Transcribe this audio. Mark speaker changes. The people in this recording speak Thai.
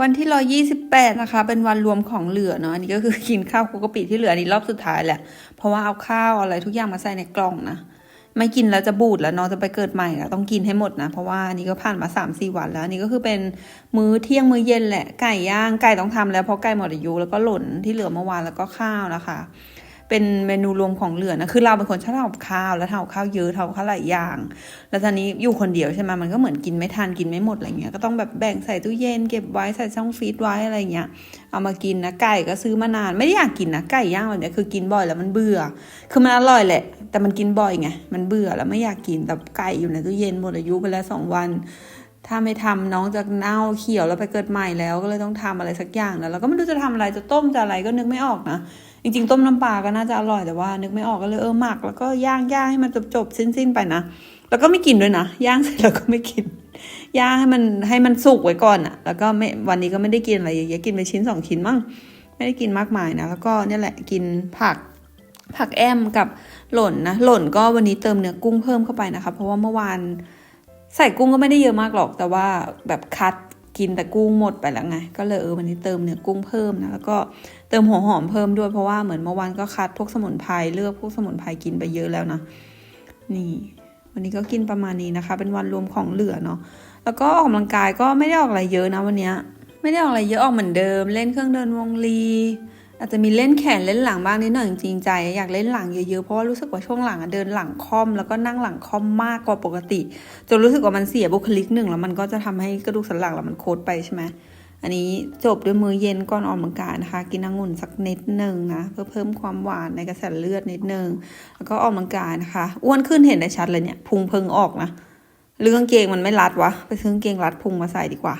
Speaker 1: วันที่ร้อยี่สิบแปดนะคะ เป็นวันรวมของเหลือเนาะอันนี้ก็คือกินข้าวคุกกะปิที่เหลืออันนี้รอบสุดท้ายแหละ เพราะว่าเอาข้าวอะไรทุกอย่างมาใส่ในกล่องนะไม่กินแล้วจะบูดแล้วเน้องจะไปเกิดใหม่แล้วต้องกินให้หมดนะ เพราะว่านี่ก็ผ่านมา3าสี่วันแล้วนี่ก็คือเป็นมื้อเที่ยงมื้อเย็นแหละไก่ย่างไก่ต้องทำแล้วเพราะไก่หมดอายุแล้วก็หล่นที่เหลือเมื่อวานแล้วก็ข้าวนะคะ เป็นเมนูรวมของเหลือนะคือเราเป็นคนชอบทำข้าว แล้วทำข้าวเยอะทำข้าวหลายอย่าง แล้วตอนนี้อยู่คนเดียวใช่ไหมมันก็เหมือนกินไม่ทันกินไม่หมดอะไรเงี้ยก็ต้องแบบแบ่งใส่ตู้เย็นเก็บไว้ใส่ช่องฟรีซไว้อะไรเงี้ยเอามากินนะไก่ก็ซื้อมานานไม่ได้อยากกินนะไก่ย่างแบบเนี้ยคือกินบ่อยแล้วมันเบื่อ คือมันอร่อยแหละ แต่มันกินบ่อยไงมันเบื่อแล้วไม่อยากกินแต่ไก่อยู่ในตู้เย็นหมดอายุไปแล้วสองวัน ถ้าไม่ทำน้องจะเน่าเขียวแล้วไปเกิดใหม่แล้วก็เลยต้องทำอะไรสักอย่างนะแล้วก็ไม่รู้จะทำอะไรจะต้มจะอะไรก็นึกไม่ออกนะจริงๆ ต้มน้ำปลาก็น่าจะอร่อยแต่ว่า นึกไม่ออกก็เลยเออหมัก แล้วก็ย่างย่างให้มันจบๆสิ้นๆไปนะแล้วก็ไม่กินด้วยนะย่างเสร็จแล้วก็ไม่กินย่างให้มันให้มันสุกไว้ก่อนอะแล้วก็ไม่วันนี้ก็ไม่ได้กินอะไรเยอะๆกินไปชิ้นสองชิ้นมั้งไม่ได้กินมากมายนะแล้วก็เนี่ยแหละกินผักผักแอมกับหล่นนะหล่นก็วันนี้เติมเนื้อกุ้งเพิ่มเข้าไปนะคะ เพราะว่าเมื่อวาน ใส่กุ้งก็ไม่ได้เยอะมากหรอกแต่ว่าแบบคัดกินแต่กุ้งหมดไปแล้วไง ก็เลยเออวันนี้เติมเนื้อกุ้งเพิ่มนะแล้วก็เติมหัวหอมเพิ่มด้วยเพราะว่าเหมือนเมื่อวานก็คัดพวกสมุนไพรเลือกพวกสมุนไพรกินไปเยอะแล้วนะนี่ วันนี้ก็กินประมาณนี้นะคะ เป็นวันรวมของเหลือเนาะแล้วก็ออกกำลังกายก็ไม่ได้ออกอะไรเยอะนะวันนี้ไม่ได้ออกอะไรเยอะออกเหมือนเดิม เล่นเครื่องเดินวงลี อาจจะมีเล่นแขนเล่นหลังบ้างนิดหน่อยจริงใจอยากเล่นหลังเยอะๆเพราะว่ารู้สึกว่าช่วงหลังเดินหลังค่อมแล้วก็นั่งหลังค่อมมากกว่าปกติจนรู้สึกว่ามันเสียบุคลิกหนึ่งแล้วมันก็จะทำให้กระดูกสันหลังเรามันโคตรไปใช่ไหมอันนี้จบด้วยมื้อเย็นก่อนออกกำลังกายนะคะ กินองุ่นสักนิดหนึ่งนะเพื่อเพิ่มความหวานในกระแสเลือดนิดหนึ่งแล้วก็ออกกำลังกายนะคะ อ้วนขึ้นเห็นได้ชัดเลยเนี่ยพุงเพิงออกนะหรืองเกงมันไม่รัดวะไปซื้อกางเกงรัดพุงมาใส่ดีกว่า